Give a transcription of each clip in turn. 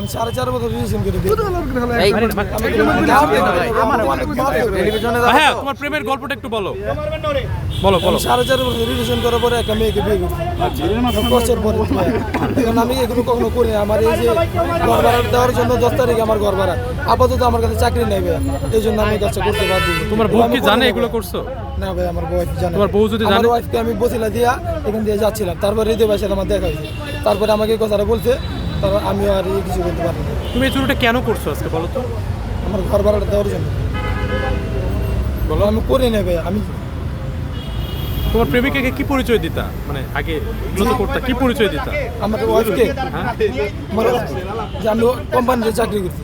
আমি সাড়ে চার বছর রিলেশন করে দিই হ্যাঁ তোমার প্রেমের গল্পটা একটু বলো। বলো বলো। সাড়ে চার বছর রিলেশন করার পরে একটা মেয়েকে বিয়ে করছি। বছর পরে। এখন আমি এগুলো কখনো করি আমার এই যে ঘর ভাড়া দেওয়ার জন্য দশ তারিখে আমার ঘর ভাড়া। আপাতত আমার কাছে চাকরি নেই ভাই এই জন্য আমি কাজটা করতে পারছি তোমার বউ কি জানে এগুলো করছ? না ভাই আমার বউ জানে তোমার বউ যদি আমার জানে? ওয়াইফকে আমি বসিলা দিয়া এখান দিয়ে যাচ্ছিলাম। তারপরে হৃদয় ভাইয়ের সাথে আমার দেখা হয়েছে। তারপরে আমাকে এই কথাটা বলছে তারপর আমি আর এই কিছু করতে পারব তুমি এই চুরিটা কেন করছ আজকে বলো তো? আমার ঘর ভাড়াটা দেওয়ার জন্য। বলো। আমি করি না ভাই আমি তোমার প্রেমিকাকে কি পরিচয় দিতা? মানে আগে এগুলো করতা কি পরিচয় দিতা? আমার ওয়াইফকে হ্যাঁ? যে আমি কোম্পানিতে চাকরি করছি।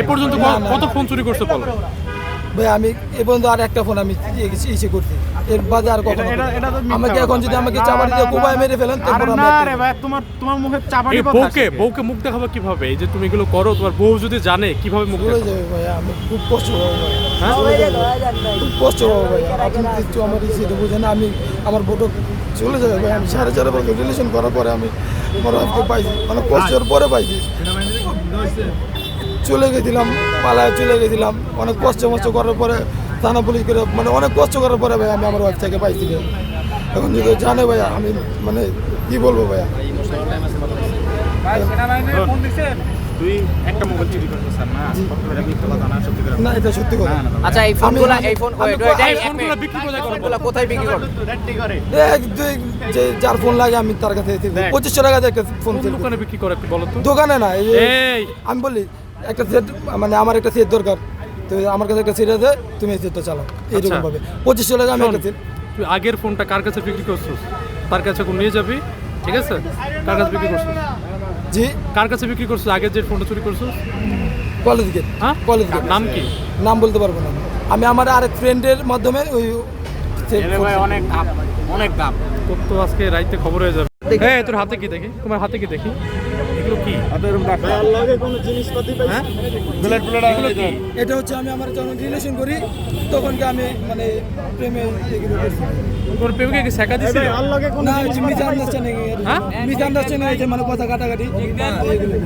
এ পর্যন্ত কত ফোন চুরি করছ বলো? ভাই আমি এ পর্যন্ত আর একটা ফোন আমি ইসে করছি। এর কখনো আমাকে এখন যদি আমাকে দিয়ে কোবায় মেরে ফেলেন আরে তারপর না রে ভাই তোমার তোমার মুখে চাপাটি কথা বউকে বউকে মুখ দেখাবো কীভাবে? এই যে তুমি এগুলো করো তোমার বউ যদি জানে কীভাবে মুখ ভুলে যাবে ভাই আমি খুব কষ্ট ভাই। হ্যাঁ? চলে খুব কষ্ট ভাই। আপনি আমার বুঝেন আমি আমার বটো চলে যাবে ভাই আমি সাড়ে চার বছর রিলেশন করার পরে আমি পাইছি। অনেক কষ্টের পরে পাইছি। চলে গেছিলাম পালায় চলে গেছিলাম। অনেক কষ্ট মষ্ট করার পরে থানা পুলিশ করে মানে অনেক কষ্ট করার পরে ভাই আমি আমার ওয়াইফ থেকে পাইছি ভাই। এখন যদি জানে ভাইয়া আমি মানে কি বলব ভাইয়া আচ্ছা যার ফোন লাগে আমি তার কাছে পঁচিশশো টাকা দিয়ে একটা ফোন কোন দোকানে বিক্রি করে বলো দোকানে না আমি বলি একটা সেট মানে আমার একটা সেট দরকার। তো আমার কাছে একটা সেট আছে তুমি এই সেটটা চালাও। এইরকম আচ্ছা। ভাবে পঁচিশশো টাকা আমি একটা সেট তুই আগের ফোনটা কার কাছে বিক্রি করছিস? তার কাছে এখন নিয়ে যাবি? ঠিক আছে? কার কাছে বিক্রি করছিস? জি। কার কাছে বিক্রি করছিস? আগের যে ফোনটা চুরি করছিস? College gate. হ্যাঁ? College gate. নাম কি? নাম বলতে পারব না। আমি আমার আরেক ফ্রেন্ডের মাধ্যমে ওই অনেক দাম অনেক দাম তো আজকে রাইতে খবর হয়ে যাবে। হ্যাঁ তোর হাতে কি দেখি? তোমার হাতে কি দেখি? এগুলো কি? হ্যাঁ? এগুলো কি? এটা হচ্ছে আমি আমার যখন রিলেশন করি তখন কি আমি মানে প্রেমে এগুলো করছি। তোর প্রেমকে কি শেখা দিছিল? না মিস আন্ডারস্ট্যান্ডিং হ্যাঁ? মিস আন্ডারস্ট্যান্ডিং হয়েছে মানে কথা কাটাকাটি। এগুলো।